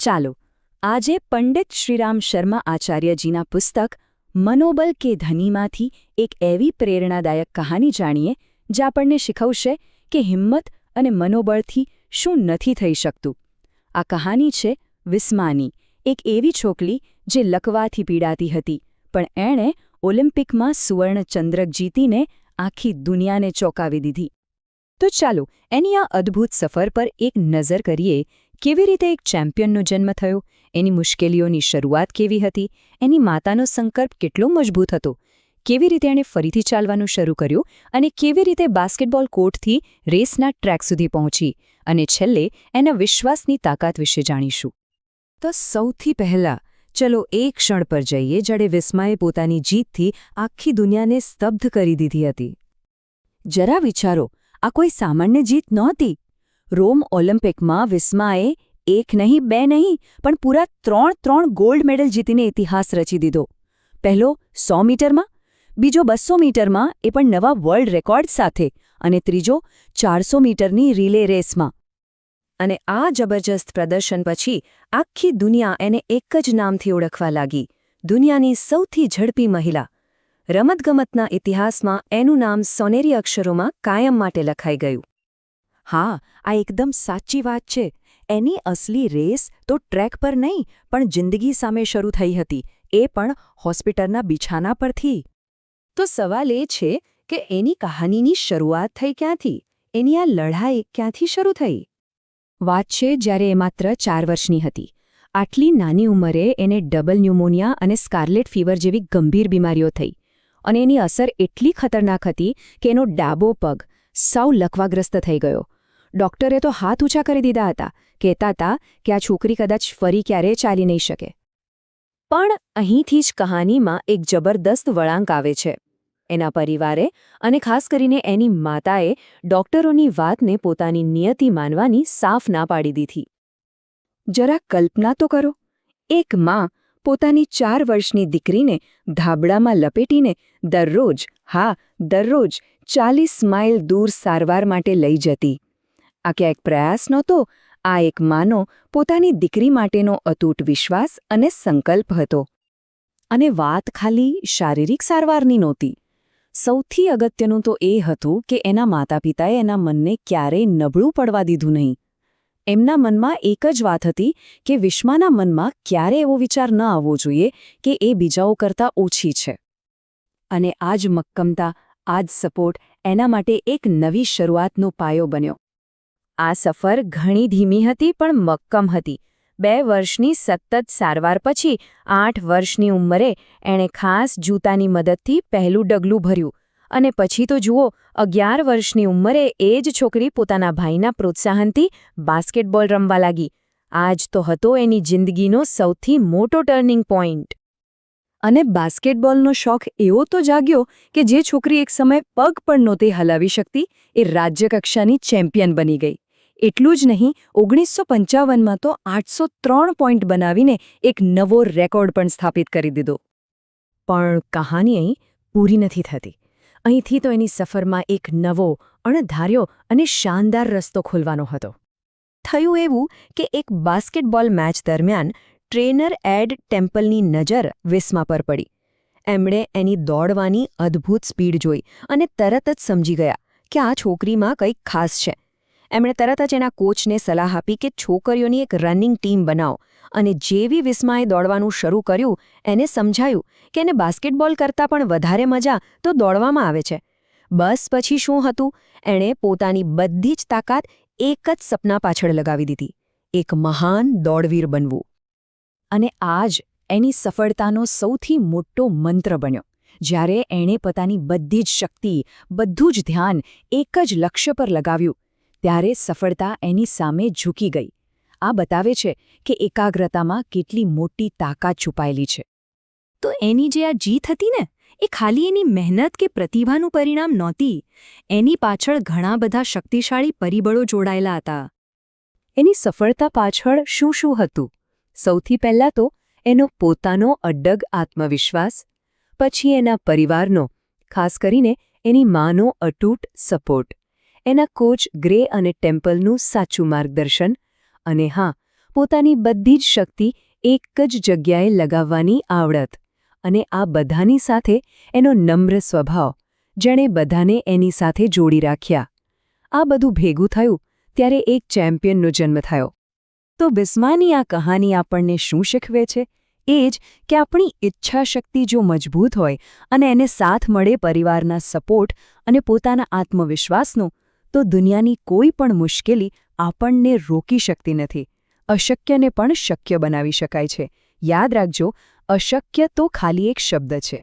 ચાલો, આજે પંડિત શ્રીરામ શર્મા આચાર્યજીના પુસ્તક મનોબલ કે ધનીમાંથી એક એવી પ્રેરણાદાયક કહાની જાણીએ, જે આપણને શીખવશે કે હિંમત અને મનોબળથી શું નથી થઈ શકતું. આ કહાની છે વિસ્માની, એક એવી છોકરી જે લકવાથી પીડાતી હતી, પણ એણે ઓલિમ્પિકમાં સુવર્ણચંદ્રક જીતીને આખી દુનિયાને ચોંકાવી દીધી. તો ચાલો, એની આ અદ્ભુત સફર પર એક નજર કરીએ કેવી રીતે એક ચેમ્પિયનનો જન્મ થયો, એની મુશ્કેલીઓની શરૂઆત કેવી હતી, એની માતાનો સંકલ્પ કેટલો મજબૂત હતો, કેવી રીતે એણે ફરીથી ચાલવાનું શરૂ કર્યું અને કેવી રીતે બાસ્કેટબોલ કોર્ટથી રેસના ટ્રેક સુધી પહોંચી અને છેલ્લે એના વિશ્વાસની તાકાત વિશે જાણીશું. તો સૌથી પહેલાં, ચલો એ ક્ષણ પર જઈએ જ્યારે વિસ્માએ પોતાની જીતથી આખી દુનિયાને સ્તબ્ધ કરી દીધી હતી. જરા વિચારો, આ કોઈ સામાન્ય જીત નહોતી. રોમ ઓલિમ્પિકમાં વિસ્માએ એક નહીં, બે નહીં, પણ પૂરા ત્રણ ત્રણ ગોલ્ડ મેડલ જીતીને ઇતિહાસ રચી દીધો. પહેલો સો મીટરમાં, બીજો બસો મીટરમાં, એ પણ નવા વર્લ્ડ રેકોર્ડ સાથે, અને ત્રીજો ચારસો મીટરની રિલે રેસમાં. અને આ જબરજસ્ત પ્રદર્શન પછી આખી દુનિયા એને એક જ નામથી ઓળખવા લાગી, દુનિયાની સૌથી ઝડપી મહિલા. રમતગમતના ઇતિહાસમાં એનું નામ સોનેરી અક્ષરોમાં કાયમ માટે લખાઈ ગયું. હા, આ એકદમ સાચી વાત છે. એની અસલી રેસ તો ટ્રેક પર નહીં, પણ જિંદગી સામે શરૂ થઈ હતી. એ પણ હોસ્પિટલના બિછાના પરથી. તો સવાલ એ છે કે એની કહાનીની શરૂઆત થઈ ક્યાંથી? એની આ લડાઈ ક્યાંથી શરૂ થઈ? વાત છે જ્યારે એ માત્ર ચાર વર્ષની હતી. આટલી નાની ઉંમરે એને ડબલ ન્યુમોનિયા અને સ્કાર્લેટ ફીવર જેવી ગંભીર બીમારીઓ થઈ. અને એની અસર એટલી ખતરનાક હતી કે એનો ડાબો પગ સૌ લકવાગ્રસ્ત થઈ ગયો. ડોક્ટરે તો હાથ ઊંચા કરી દીધા હતા. કહેતા હતા કે આ છોકરી કદાચ ફરી ક્યારેય ચાલી નહીં શકે. પણ અહીંથી જ કહાનીમાં એક જબરદસ્ત વળાંક આવે છે. એના પરિવારે અને ખાસ કરીને એની માતાએ ડોક્ટરોની વાતને પોતાની નિયતિ માનવાની સાફ ના પાડી દીધી. જરા કલ્પના તો કરો, એક માં પોતાની ચાર વર્ષની દીકરીને ધાબડામાં લપેટીને દરરોજ, હા, દરરોજ ચાલીસ માઇલ દૂર સારવાર માટે લઈ જતી. આ ક્યાંક પ્રયાસ નહોતો, આ એક માનો પોતાની દીકરી માટેનો અતૂટ વિશ્વાસ અને સંકલ્પ હતો. અને વાત ખાલી શારીરિક સારવારની નહોતી. સૌથી અગત્યનું તો એ હતું કે એના માતા પિતાએ એના મનને ક્યારેય નબળું પડવા દીધું નહીં. એમના મનમાં એક જ વાત હતી કે વિશ્વાના મનમાં ક્યારે એવો વિચાર ન આવવો જોઈએ કે એ બીજાઓ કરતાં ઓછી છે. અને આ જ મક્કમતા આ જ સપોર્ટ એના માટે એક નવી શરૂઆતનો પાયો બન્યો. આ સફર ઘણી ધીમી હતી પણ મક્કમ હતી. બે વર્ષની સતત સારવાર પછી આઠ વર્ષની ઉંમરે એણે ખાસ જૂતાની મદદથી પહેલું ડગલું ભર્યું. અને પછી તો જુઓ, અગિયાર વર્ષની ઉંમરે એ જ છોકરી પોતાના ભાઈના પ્રોત્સાહનથી બાસ્કેટબોલ રમવા લાગી. આજ તો હતો એની જિંદગીનો સૌથી મોટો ટર્નિંગ પોઈન્ટ. અને બાસ્કેટબોલનો શોખ એવો તો જાગ્યો કે જે છોકરી એક સમય પગ પણ નહોતી હલાવી શકતી, એ રાજ્યકક્ષાની ચેમ્પિયન બની ગઈ. એટલું જ નહીં ઓગણીસો પંચાવનમાં તો આઠસો ત્રણ પોઈન્ટ બનાવીને એક નવો રેકોર્ડ પણ સ્થાપિત કરી દીધો. પણ કહાની અહીં પૂરી નથી થતી. અહીંથી તો એની સફરમાં એક નવો, અણધાર્યો અને શાનદાર રસ્તો ખોલવાનો હતો. થયું એવું કે એક બાસ્કેટબોલ મેચ દરમિયાન ટ્રેનર એડ ટેમ્પલની નજર વિસ્મા પર પડી. એમણે એની દોડવાની અદ્ભુત સ્પીડ જોઈ અને તરત જ સમજી ગયા કે આ છોકરીમાં કંઈક ખાસ છે. એમણે તરત જ એના કોચને સલાહ આપી કે છોકરીઓની એક રનિંગ ટીમ બનાવો અને જેવી વિસ્માએ દોડવાનું શરૂ કર્યું, એને સમજાયું કે એને બાસ્કેટબોલ કરતાં પણ વધારે મજા તો દોડવામાં આવે છે. બસ પછી શું હતું? એણે પોતાની બધી જ તાકાત એક જ સપના પાછળ લગાવી દીધી, એક મહાન દોડવીર બનવું. અને આજ એની સફળતાનો સૌથી મોટો મંત્ર બન્યો. જ્યારે એણે પોતાની બધી જ શક્તિ, બધું જ ધ્યાન એક જ લક્ષ્ય પર લગાવ્યું ત્યારે સફળતા એની સામે ઝૂકી ગઈ. આ બતાવે છે કે એકાગ્રતામાં કેટલી મોટી તાકાત છુપાયેલી છે. તો એની જે આ જીત હતી ને, એ ખાલી એની મહેનત કે પ્રતિભાનું પરિણામ નહોતી. એની પાછળ ઘણા બધા શક્તિશાળી પરિબળો જોડાયેલા હતા. એની સફળતા પાછળ શું શું હતું? સૌથી પહેલાં તો એનો પોતાનો અડગ આત્મવિશ્વાસ, પછી એના પરિવારનો, ખાસ કરીને એની માનો અટૂટ સપોર્ટ. એના કોચ ગ્રે અને ટેમ્પલનું સાચું માર્ગદર્શન અને હા, પોતાની બધી જ શક્તિ એક જ જગ્યાએ લગાવવાની આવડત અને આ બધાની સાથે એનો નમ્ર સ્વભાવ, જેણે બધાને એની સાથે જોડી રાખ્યા. આ બધું ભેગું થયું ત્યારે એક ચેમ્પિયનનો જન્મ થયો. તો બિસ્માની આ કહાની આપણને શું શીખવે છે? એ જ કે આપણી ઈચ્છાશક્તિ જો મજબૂત હોય અને એને સાથ મળે પરિવારના સપોર્ટ અને પોતાના આત્મવિશ્વાસનો તો દુનિયાની કોઈ પણ મુશ્કેલી આપણને રોકી શકતી નથી. અશક્યને પણ શક્ય બનાવી શકાય છે. યાદ રાખજો, અશક્ય તો ખાલી એક શબ્દ છે.